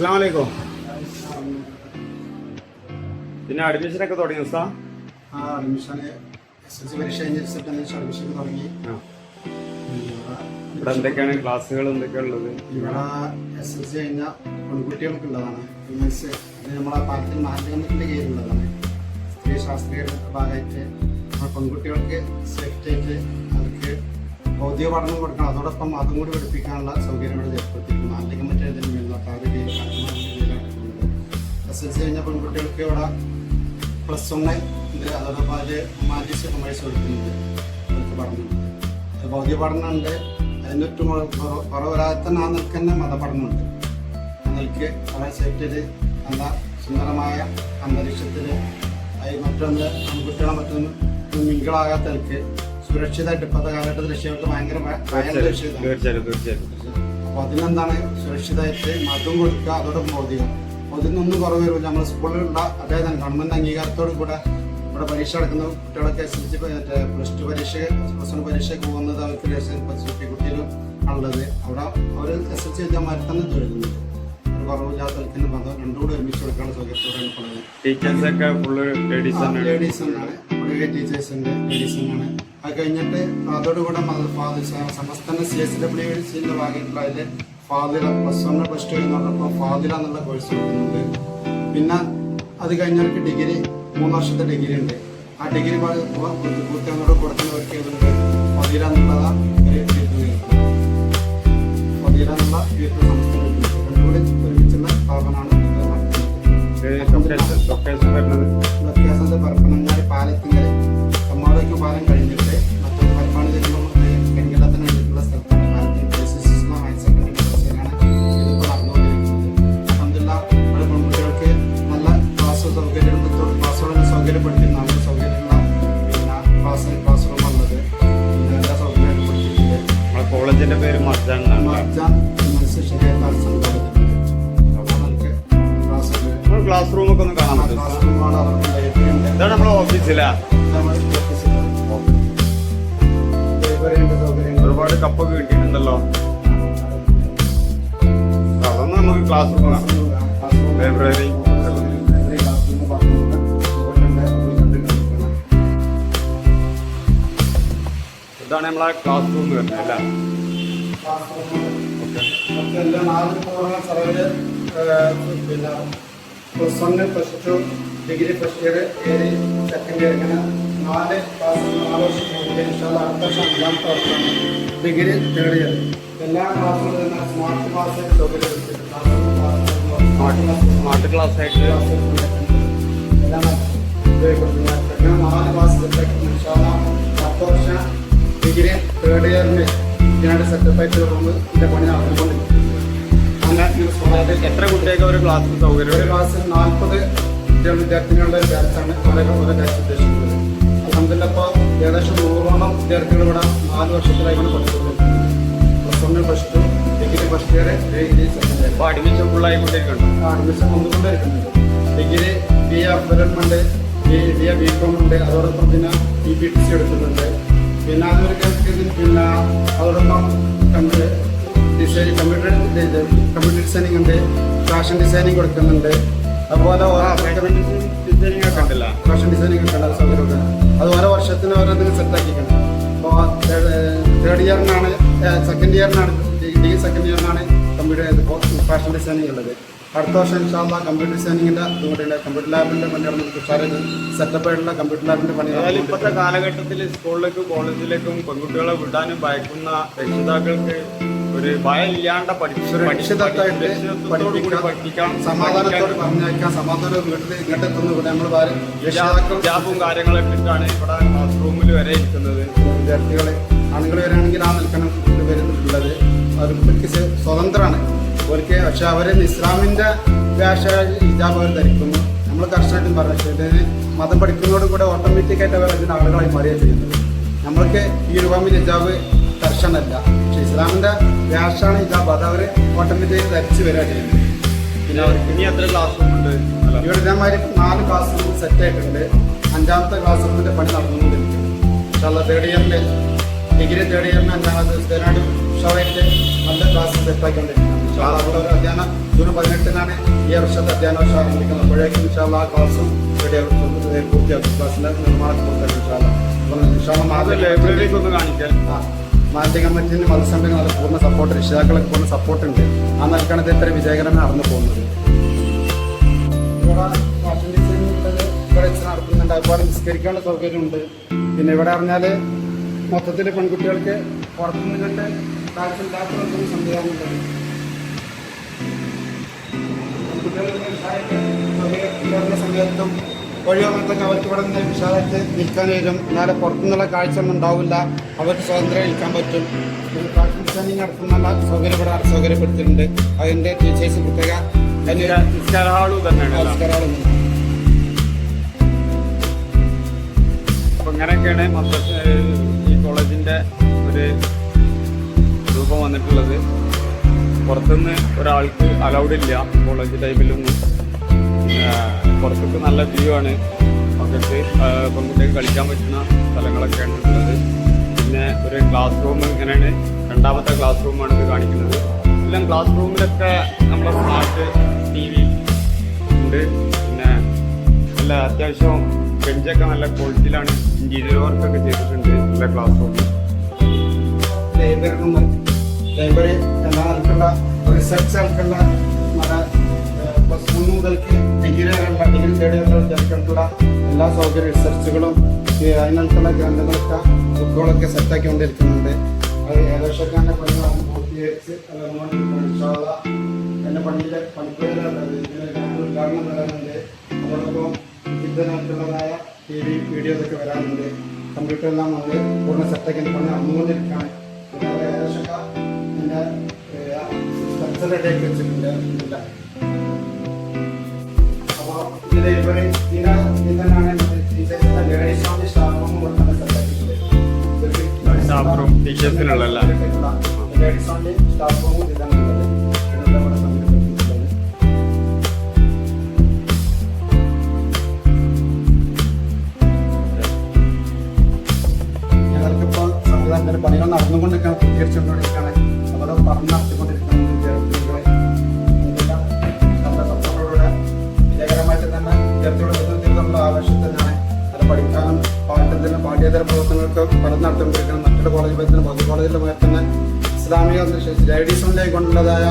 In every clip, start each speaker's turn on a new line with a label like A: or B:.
A: അസ്സാം വലൈക്കും പിന്നെ അഡ്മിഷൻ ഒക്കെ തുടങ്ങിയ ഉസ്താ?
B: ആ അഡ്മിഷന് എസ് എൽ സി പരീക്ഷ കഴിഞ്ഞ റിസൾട്ട് അഡ്മിഷൻ തുടങ്ങി.
A: ഇവിടെ എന്തൊക്കെയാണ് ക്ലാസ്സുകൾ എന്തൊക്കെയുള്ളത്
B: ഇവിടെ എസ് എൽ സി കഴിഞ്ഞ പെൺകുട്ടികൾക്ക് ഉള്ളതാണ്. വിമൻസ് നമ്മളെ പാർട്ടി മാനേജ്മെന്റിന്റെ കീഴിലുള്ളതാണ് സ്ത്രീ ശാസ്ത്രീയ ഭാഗമായിട്ട്. നമ്മുടെ പെൺകുട്ടികൾക്ക് സേഫ്റ്റി ആയിട്ട് ഭൗതിക പഠനം കൊടുക്കണം. അതോടൊപ്പം അതും കൂടി പഠിപ്പിക്കാനുള്ള സൗകര്യങ്ങൾ ഏർപ്പെടുത്തിയിട്ടുണ്ട്. അല്ലെങ്കിൽ മറ്റേതിന് മേൽനോട്ട് അവരുടെ കീഴിൽ എസ് എൽ സി കഴിഞ്ഞ പെൺകുട്ടികൾക്ക് ഇവിടെ പ്ലസ് ഉണ്ട് അതോടൊപ്പം അതിൽ ഹ്യൂമാനിറ്റീസ് കൊടുക്കുന്നുണ്ട് അവർക്ക് പഠനമുണ്ട് ഭൗതിക പഠനമുണ്ട് അതിന്റെ ഏറ്റവും കുറവരാതെ കുറവ് വരാതെ തന്നെ ആ നിൽക്കുന്ന മതപഠനമുണ്ട്. നിൽക്ക് വളരെ സേഫ്റ്റിയിൽ നല്ല സുന്ദരമായ അന്തരീക്ഷത്തിൽ മറ്റൊന്ന് പെൺകുട്ടികളെ മറ്റൊന്ന് മിങ്കിളാകാത്ത നിൽക്ക് സുരക്ഷിതമായിട്ട് ഇപ്പോഴത്തെ കാലഘട്ടത്തിൽ രക്ഷകർക്ക് ഭയങ്കര
A: തീർച്ചയായിട്ടും തീർച്ചയായിട്ടും
B: അപ്പോൾ അതിനെന്താണ് സുരക്ഷിതമായിട്ട് മതം കൊടുക്കുക അതോടൊപ്പം ഭൗതികം അതിനൊന്നും കുറവ് വരില്ല. നമ്മുടെ സ്കൂളിലുള്ള അതായത് ഗവൺമെന്റ് അംഗീകാരത്തോടു കൂടെ ഇവിടെ പരീക്ഷ നടക്കുന്ന. കുട്ടികളൊക്കെ എസ് എൽ സി മറ്റേ പ്ലസ് ടു പരീക്ഷ പ്ലസ് വൺ പരീക്ഷയ്ക്ക് പോകുന്നത് അവർക്ക് ലൈസൻസ് കുട്ടികളും ഉള്ളത് അവിടെ അവർ എസ് എൽ സി എഴുതാൻ തന്നെ മതം ഒരുമിച്ച് കൊടുക്കാനുള്ള സൗകര്യത്തോടെയാണ്
A: ടീച്ചേഴ്സ് ഒക്കെ ഫുള്ള് ലേഡീസ്
B: ലേഡീസ് ആണ് ഇവിടെ ടീച്ചേഴ്സ് ഉണ്ട് ലേഡീസ് എന്നാണ് അത് കഴിഞ്ഞിട്ട് അതോടുകൂടെ ഫാദർ സ- എസ് ഡബ്ല്യു സിന്റെ ഭാഗമായിട്ടുള്ള അതിൽ Fadila plus one plus two എന്നോടൊപ്പം ഫാദില എന്നുള്ള കോഴ്സ് എടുക്കുന്നുണ്ട്. പിന്നെ അത് കഴിഞ്ഞവർക്ക് ഡിഗ്രി മൂന്ന് വർഷത്തെ ഡിഗ്രി ഉണ്ട്. ആ ഡിഗ്രി പൂർത്തിയാകുന്നതോട് കൊടുക്കുന്നവർക്ക് ഇതുണ്ട് ഫാദില എന്നുള്ള
A: ഓഫീസിലാ ഒരുപാട് കപ്പൊക്കെ കിട്ടിയിട്ടുണ്ടല്ലോ. അതൊന്നും നമുക്ക് ക്ലാസ് റൂം ലൈബ്രറി ഇതാണ് നമ്മളെ ക്ലാസ് റൂം വരുന്നത് അല്ല?
B: പിന്നെ plus one degree first year ഏഴ് സെക്കൻഡ് ഇയർ ഇങ്ങനെ നാല് ക്ലാസ് നാല് വർഷം കഴിഞ്ഞ് ഇൻഷാല്ലാ അടുത്ത വർഷം അഞ്ചാമത്തെ വർഷമാണ് ഡിഗ്രി തേർഡ് ഇയർ എല്ലാ ക്ലാസ്സുകളും തന്നെ സ്മാർട്ട് ക്ലാസ്
A: സ്മാർട്ട് ക്ലാസ് ആയിട്ട്.
B: എല്ലാം ഉപയോഗപ്പെടുത്തുന്നത് അങ്ങനെ നാല് ക്ലാസ് ഇൻഷാല്ലാ പത്ത് വർഷം ഡിഗ്രി തേർഡ് ഇയറിന് ഇതിനായിട്ട് സെറ്റപ്പായിട്ട് റൂം ഇതിന്റെ പണി നടന്നുകൊണ്ടിരിക്കും അങ്ങനെ
A: എത്ര കുട്ടികൾക്ക് ഒരു ക്ലാസ് സൗകര്യം?
B: ഒരു ക്ലാസ്സിൽ നാൽപ്പത് വിദ്യാർത്ഥികളുടെ വിദ്യാർത്ഥിനികളുടെ ബാച്ചാണ് അദ്ദേഹം ഓരോ ബാച്ച് ഉദ്ദേശിക്കുന്നത്. അലഹമില്ല ഇപ്പോൾ ഏകദേശം നൂറോളം വിദ്യാർത്ഥികൾ ഇവിടെ നാല് വർഷത്തിലായിക്കൊണ്ട് പഠിച്ചിട്ടുണ്ട് plus two degree first year degree second year
A: admission ഫുള്ളായി കൊണ്ടിരിക്കുന്നുണ്ട്
B: admission വന്നുകൊണ്ടിരിക്കുന്നുണ്ട് degree B A development B B A B com ഉണ്ട്. അതോടൊപ്പം പിന്നെ ഇ പി ടി സി എടുക്കുന്നുണ്ട് പിന്നെ അതൊരു കേൾക്കുന്നത് പിന്നെ അതോടൊപ്പം computer design computer computer designing ഉണ്ട്. ഫാഷൻ ഡിസൈനിങ് കൊടുക്കുന്നുണ്ട്. അതുപോലെ
A: ഡിസൈനിങ് ഒക്കെ ഉണ്ടല്ലോ.
B: ഫാഷൻ ഡിസൈനിങ് ഒക്കെ ഉള്ള സൗകര്യമൊക്കെ അത് ഓരോ വർഷത്തിന് ഓരോന്നിനും സെറ്റ് ആക്കിക്കണം അപ്പോൾ തേർഡ് ഇയറിനാണ് സെക്കൻഡ് ഇയറിനാണ് ഡിഗ്രി സെക്കൻഡ് ഇയറിനാണ് കമ്പ്യൂട്ടർ ഫാഷൻ ഡിസൈനിങ് ഉള്ളത്. അടുത്ത വർഷം ഇൻഷാല്ല കമ്പ്യൂട്ടർ ഡിസൈനിങ്ങിന്റെ അതുകൊണ്ടുള്ള കമ്പ്യൂട്ടർ ലാബിന്റെ പണിയാണ് നടന്നിട്ട് ഉഷാറ് സെറ്റപ്പ് കമ്പ്യൂട്ടർ ലാബിന്റെ
A: പണിയാണ് ഇപ്പോഴത്തെ കാലഘട്ടത്തിൽ സ്കൂളിലേക്കും കോളേജിലേക്കും പെൺകുട്ടികളെ വിടാനും ഭയക്കുന്ന രക്ഷിതാക്കൾക്ക് ഒരു ഭയം ഇല്ലാണ്ട പഠിച്ചു
B: സുരക്ഷിതത്വമായിട്ട് പഠിപ്പിക്കാം
A: പഠിപ്പിക്കാം
B: സമാധാനത്തോട് പറഞ്ഞേക്കാം സമാധാനം വീട്ടിൽ ഇവിടെ നമ്മൾ
A: ജാബും കാര്യങ്ങളൊക്കെ ഇട്ടാണ് ഇവിടെ ക്ലാസ് റൂമിൽ വരെ ഇരിക്കുന്നത്.
B: വിദ്യാർത്ഥികൾ ആണുങ്ങൾ വരാണെങ്കിൽ ആ നിൽക്കണം വരുന്നുള്ളത് അവർക്ക് സ്വ- സ്വതന്ത്രമാണ്. അവർക്ക് പക്ഷെ അവർ ഇസ്ലാമിന്റെ ഭാഷ ഹിജാബ് അവർ ധരിക്കുന്നു. നമ്മൾ കർശനമായിട്ടും പറഞ്ഞു. ഇതിന് മതം പഠിക്കുന്നതോട് കൂടെ ഓട്ടോമാറ്റിക്കായിട്ട് അവർ അതിന് ആളുകളായി മാറുകയാണ് ചെയ്യുന്നത്. നമ്മൾക്ക് ഈ രൂപമിൽ ഹിജാബ് കർശനമല്ല. പക്ഷെ ഇസ്ലാമിന്റെ ഭാഷയാണ് ഹിജാബ് അത് അവർ ഓട്ടോമാറ്റിക്കായി ധരിച്ച് വരിക ചെയ്യുന്നത്
A: പിന്നെ ഇനി എത്ര ക്ലാസ് റൂം ഉണ്ട്?
B: ഇവിടെ ഇതേമാതിരി നാല് ക്ലാസ് റൂം സെറ്റ് ആയിട്ടുണ്ട്. അഞ്ചാമത്തെ ക്ലാസ് റൂമിന്റെ പണി നടന്നുകൊണ്ടിരിക്കുന്നു. തേർഡ് ഇയറിൽ ഡിഗ്രി തേർഡ് ഇയറിന് അഞ്ചാമത്തെ തേനാട് ഉഷാവായിട്ട് നല്ല ക്ലാസ് സെറ്റാക്കിക്കൊണ്ടിരിക്കുന്നത് അവിടെ ഒരു അധ്യയനം ജൂൺ പതിനെട്ടിനാണ് ഈ വർഷത്തെ അധ്യയന വർഷം ആരംഭിക്കുന്നത് അപ്പോഴേക്കും ഇൻഷാല്ലാ ക്ലാസ്സും ഇവിടെ പൂർത്തിയാക്കും ക്ലാസ്സിന്റെ നിർമ്മാണം പൂർത്തിയാക്കും ഇൻഷാല്ലാ അപ്പോൾ ഇൻഷാല്ലാ
A: മാത്രം
B: മാതൃ
A: കാണിക്കാൻ ഒന്ന് കാണിക്കാൻ
B: മാറ്റി കമ്മിറ്റിന് മത്സരത്തിന് നല്ല പൂർണ സപ്പോർട്ട് രക്ഷിതാക്കളൊക്കെ പൂർണ സപ്പോർട്ട് ഉണ്ട്. ആ നിലക്കാണ് ഇത് ഇത്ര വിജയകരമായി നടന്നു പോകുന്നത്. നടത്തുന്നുണ്ട്. അതുപോലെ നിസ്കരിക്കാനുള്ള സൗകര്യമുണ്ട് പിന്നെ ഇവിടെ അറിഞ്ഞാൽ മൊത്തത്തിൽ പെൺകുട്ടികൾക്ക് പുറത്തുനിന്ന് കണ്ട് താല്പര്യമില്ലാത്ത സംവിധാനമുണ്ട് പെൺകുട്ടികൾക്ക് സമയത്തും ഒഴിവാകുന്നതൊക്കെ അവർക്ക് ഇവിടെ നിന്ന് വിശാലത്ത് നിൽക്കാൻ വരും. എന്നാലും പുറത്തുനിന്നുള്ള കാഴ്ചയൊന്നും ഉണ്ടാവില്ല. അവർക്ക് സ്വാതന്ത്ര്യം നിൽക്കാൻ പറ്റും. സ്കാനിങ് ഫാഷൻ ഡിസൈനിങ് നടത്തുന്നുള്ള സൗകര്യം ഇവിടെ സൗകര്യപ്പെടുത്തിയിട്ടുണ്ട്. അതിന്റെ ടീച്ചേഴ്സ് പ്രത്യേക അങ്ങനെയൊക്കെയാണ്
A: അപ്പൊ ഇങ്ങനെയൊക്കെയാണ് മദ്രസ ഈ കോളേജിന്റെ ഒരു രൂപം വന്നിട്ടുള്ളത്. പുറത്തുനിന്ന് ഒരാൾക്ക് അലൗഡ് ഇല്ല. കോളേജ് ടൈമിലൊന്നും പുറത്തൊക്കെ നല്ല വ്യൂ ആണ് മക്കൾക്ക് പെൺകുട്ടികൾക്ക് കളിക്കാൻ പറ്റുന്ന സ്ഥലങ്ങളൊക്കെയാണ് ഉള്ളത് പിന്നെ ഒരു ക്ലാസ് റൂം ഇങ്ങനെയാണ്. രണ്ടാമത്തെ ക്ലാസ് റൂമാണ് ഇത് കാണിക്കുന്നത്. എല്ലാം ക്ലാസ് റൂമിലൊക്കെ നമ്മളെ സ്മാർട്ട് ടി വി ഉണ്ട്. പിന്നെ നല്ല അത്യാവശ്യം ബെഞ്ചൊക്കെ നല്ല ക്വാളിറ്റിയിലാണ് ഇന്റീരിയർ വർക്കൊക്കെ ചെയ്തിട്ടുണ്ട് നല്ല class room
B: library room library എല്ലാ നിലക്കുള്ള റിസർച്ച് ആൾക്കുള്ള നമ്മുടെ പ്ലസ് വൺ മുതൽക്ക് വരെയുള്ള വിദ്യാർത്ഥികൾക്കുള്ള എല്ലാ സൗകര്യ റിസർച്ചുകളും ഈ അതിനകത്തുള്ള ഗ്രന്ഥങ്ങളൊക്കെ ബുക്കുകളൊക്കെ നമ്മൾ പൂർത്തീകരിച്ച് അത് നമ്മൾ ഇൻഷാല്ലാ എന്റെ പണിയിലെ പണിപ്പുരയിലുള്ളത് ഉദ്ഘാടനം വരാനുണ്ട് അതോടൊപ്പം ടി വി വീഡിയോസൊക്കെ വരാനുണ്ട് കമ്പ്യൂട്ടറെല്ലാം നമ്മൾ പൂർണ സെറ്റാക്കി പണി അന്നുകൊണ്ടിരിക്കുകയാണ് ഏകദേശമൊക്കെ എന്റെ സ്ട്രക്ചർ റെഡിയാക്കി വെച്ചിട്ടുണ്ട്. ഓൺലി സ്റ്റാഫ് റൂം സ്റ്റാഫ് ഇതാണ്. പണികൾ നടന്നുകൊണ്ടിരിക്കുകയാണ്. പൂർത്തീകരിച്ചുകൊണ്ടിരിക്കുകയാണ്. അപ്പോൾ പറഞ്ഞ് പാഠ്യേതര പ്രവർത്തനങ്ങൾക്ക് പഠനം നടത്തിക്കൊണ്ടിരിക്കണം മറ്റുള്ള കോളേജ് പറ്റുന്ന പൊതു കോളേജിലെ പോലെ തന്നെ ഇസ്ലാമിക ലേഡീസ് ഓൺലൈൻ കൊണ്ടുള്ളതായ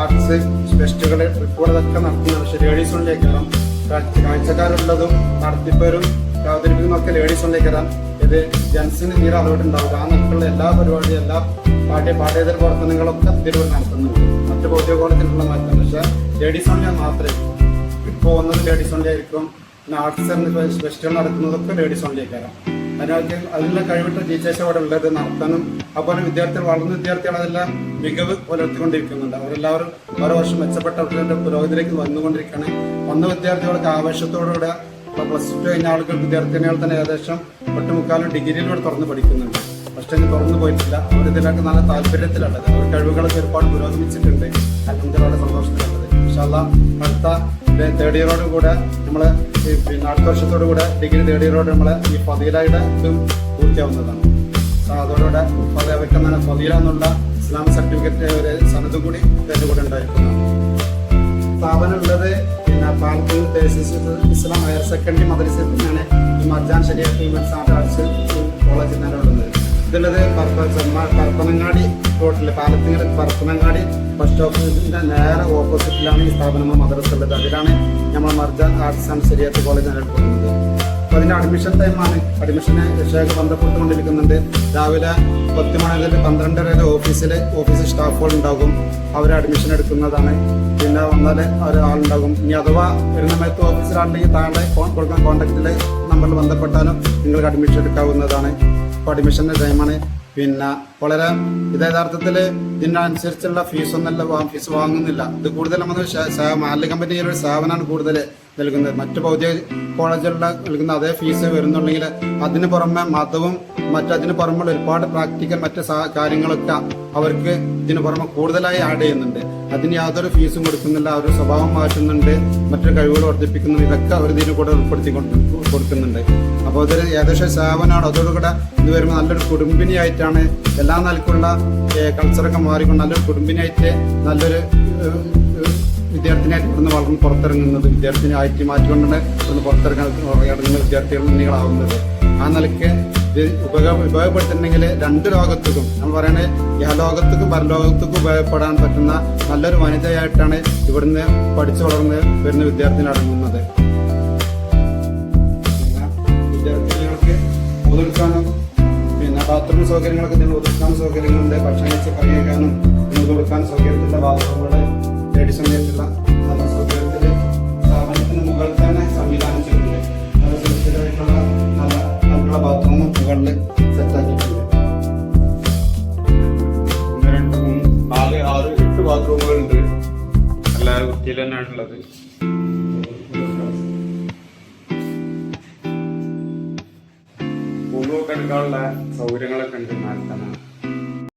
B: ആർട്സ് ഫെസ്റ്റുകൾ റിപ്പോർട്ടൊക്കെ നടത്തുന്ന പക്ഷേ ലേഡീസ് ഓൺലൈൻ കയറാം കാഴ്ച- കാഴ്ചക്കാരുള്ളതും നടത്തിപ്പേരും അവതരിപ്പിക്കുന്നതൊക്കെ ലേഡീസ് ഓൺലൈൻ കയറാം ഇത് ജെൻസിന് തീരെ ഉണ്ടാവില്ല ആ നിലക്കുള്ള എല്ലാ പരിപാടിയും എല്ലാ പാഠ്യ പാഠ്യേതര പ്രവർത്തനങ്ങളൊക്കെ തിരുവനന്തപുരം നടത്തുന്നുണ്ട്. മറ്റു ഭൗതിക കോളേജിലുള്ള മാറ്റം പക്ഷേ ലേഡീസ് ഓൺലൈൻ മാത്രമേ ഇപ്പോൾ വന്നത് ലേഡീസ് ഓൺലി പിന്നെ ആർട്സ് ഫെസ്റ്റിവൽ നടക്കുന്നതൊക്കെ ലേഡീസ് ഓൺലി ആയിരിക്കാം അതിനൊക്കെ അതിനുള്ള കഴിവിട്ട ടീച്ചേഴ്സ് അവിടെ ഉള്ളത് നടത്താനും അതുപോലെ വിദ്യാർത്ഥികൾ വളർന്ന വിദ്യാർത്ഥികൾ അതെല്ലാം മികവ് പുലർത്തിക്കൊണ്ടിരിക്കുന്നുണ്ട്. അവരെല്ലാവരും ഓരോ വർഷം മെച്ചപ്പെട്ട അവരുടെ പുരോഗതിയിലേക്ക് വന്നുകൊണ്ടിരിക്കുകയാണ്. വന്ന വിദ്യാർത്ഥികൾക്ക് ആവേശത്തോടുകൂടെ ഇപ്പോൾ പ്ലസ് ടു കഴിഞ്ഞ ആളുകൾ വിദ്യാർത്ഥിനികൾ തന്നെ ഏകദേശം ഒട്ടുമുക്കാലും ഡിഗ്രിയിലൂടെ തുറന്ന് പഠിക്കുന്നുണ്ട്. പക്ഷേ ഇനി തുറന്നു പോയിട്ടില്ല. അവർ നല്ല താല്പര്യത്തിലുള്ളത്. അവർ കഴിവുകളൊക്കെ ഒരുപാട് പുരോഗമിച്ചിട്ടുണ്ട്. അല്ലെങ്കിൽ വളരെ സന്തോഷത്തിലുള്ളത്. പക്ഷേ അല്ല അടുത്ത തേർഡ് ഇയറോട് കൂടെ നമ്മൾ പിന്നെ അടുത്ത വർഷത്തോടു കൂടെ ഡിഗ്രി തേർഡ് ഇയറോട് നമ്മൾ ഈ ഫതീലയുടെ ഇതും പൂർത്തിയാവുന്നതാണ്. സോ അതോടുകൂടെ അവർക്ക് തന്നെ ഫതീല എന്നുള്ള ഇസ്ലാം സർട്ടിഫിക്കറ്റ് ഒരു സന്നദ്ധം കൂടി തേർഡ് കൂടെ ഉണ്ടായിരിക്കുന്നതാണ് സ്ഥാപനം ഉള്ളത് പിന്നെ പാലത്തൂർ തേസിസ് ഇസ്ലാം ഹയർ സെക്കൻഡറി മദ്രസയിൽ തന്നെയാണ് ഈ മർജാൻ ആൻഡ് ആർട്സ് കോളേജിൽ തന്നെ ഉള്ളത്. ഇതുള്ളത് പറപ്പനങ്ങാടി റോഡിൽ പാലത്തിങ്ങൽ പരപ്പനങ്ങാടി ബസ് സ്റ്റോപ്പിന്റെ നേരെ ഓപ്പോസിറ്റിലാണ് ഈ സ്ഥാപനം മദ്രസ ഉള്ളത്. അതിലാണ് നമ്മൾ Marjan Arts and Shariat College പോകുന്നത് അപ്പോൾ അതിന്റെ അഡ്മിഷൻ ടൈമാണ് അഡ്മിഷന് രക്ഷയൊക്കെ ബന്ധപ്പെട്ടുകൊണ്ടിരിക്കുന്നുണ്ട്. രാവിലെ പത്ത് മണി മുതൽ പന്ത്രണ്ടര വരെ ഓഫീസിൽ ഓഫീസ് സ്റ്റാഫുകൾ ഉണ്ടാകും. അവർ അഡ്മിഷൻ എടുക്കുന്നതാണ്. പിന്നെ വന്നാൽ ഒരാളുണ്ടാകും ഇനി അഥവാ ഒരു സമയത്ത് ഓഫീസിലാണെങ്കിൽ താഴെ ഫോൺ കൊടുക്കാൻ കോൺടാക്റ്റിൽ നമ്പറിൽ ബന്ധപ്പെട്ടാലും നിങ്ങൾക്ക് അഡ്മിഷൻ എടുക്കാവുന്നതാണ്. അഡ്മിഷന്റെ ടൈമാണ്. പിന്നെ വളരെ ഇത് യഥാർത്ഥത്തിൽ ഇതിനനുസരിച്ചുള്ള ഫീസൊന്നല്ല ഫീസ് വാങ്ങുന്നില്ല. ഇത് കൂടുതൽ നമ്മൾ മാലിന്യ കമ്പനി ഒരു സേവനമാണ് കൂടുതൽ നൽകുന്നത്. മറ്റു ഭൗതിക കോളേജുകളിൽ നൽകുന്ന അതേ ഫീസ് വരുന്നുണ്ടെങ്കിൽ അതിന് പുറമെ മതവും മറ്റതിന് പുറമെ ഒരുപാട് പ്രാക്ടിക്കൽ മറ്റ് കാര്യങ്ങളൊക്കെ അവർക്ക് ഇതിന് പുറമെ കൂടുതലായി ആഡ് ചെയ്യുന്നുണ്ട്. അതിന് യാതൊരു ഫീസും കൊടുക്കുന്നില്ല അവർ സ്വഭാവം മാറ്റുന്നുണ്ട് മറ്റൊരു കഴിവുകൾ വർദ്ധിപ്പിക്കുന്നുണ്ട്. ഇതൊക്കെ അവർ ഇതിന് കൂടെ ഉൾപ്പെടുത്തിക്കൊണ്ടിരിക്കും കൊണ്ട് കൊടുക്കുന്നുണ്ട്. അപ്പോൾ ഇതൊരു ഏകദേശം സേവനമാണ് അതോടുകൂടെ ഇത് വരുമ്പോൾ നല്ലൊരു കുടുംബിനിയായിട്ടാണ് എല്ലാ നിലക്കുള്ള കൾച്ചറൊക്കെ മാറിക്കൊണ്ട് നല്ലൊരു കുടുംബിനിയായിട്ട് നല്ലൊരു വിദ്യാർത്ഥിനിയായിട്ട് ഇവിടുന്ന് വളർന്ന് പുറത്തിറങ്ങുന്നത് വിദ്യാർത്ഥിനിയായിട്ട് മാറ്റിക്കൊണ്ടാണ് ഇവിടുന്ന് പുറത്തിറങ്ങാൻ ഇറങ്ങുന്ന നിങ്ങളാവുന്നത് ആ നിലയ്ക്ക് ഇത് ഉപയോഗ ഉപയോഗപ്പെടുത്തിയിട്ടുണ്ടെങ്കിൽ രണ്ട് ലോകത്തേക്കും നമ്മൾ പറയുന്നത് ഇഹലോകത്തേക്കും പരലോകത്തേക്കും ഉപയോഗപ്പെടാൻ പറ്റുന്ന നല്ലൊരു വനിതയായിട്ടാണ് ഇവിടുന്ന് പഠിച്ചു വളർന്ന് വരുന്ന വിദ്യാർത്ഥിനി അടങ്ങുന്നത് ഒതുക്കാനും പിന്നെ ബാത്റൂം സൗകര്യങ്ങളൊക്കെ നിങ്ങൾ ഒതുക്കാൻ സൗകര്യങ്ങളുണ്ട്. ഭക്ഷണം വെച്ച് കഴിയാനും നിങ്ങൾ കൊടുക്കാൻ സൗകര്യത്തിന്റെ ബാത്റൂമുകൾ ലേഡീസ് സമയത്തുള്ള സൗകര്യത്തിൽ സ്ഥാപനത്തിന് മുകളിൽ തന്നെ സംവിധാനം ചെയ്തിട്ടുണ്ട്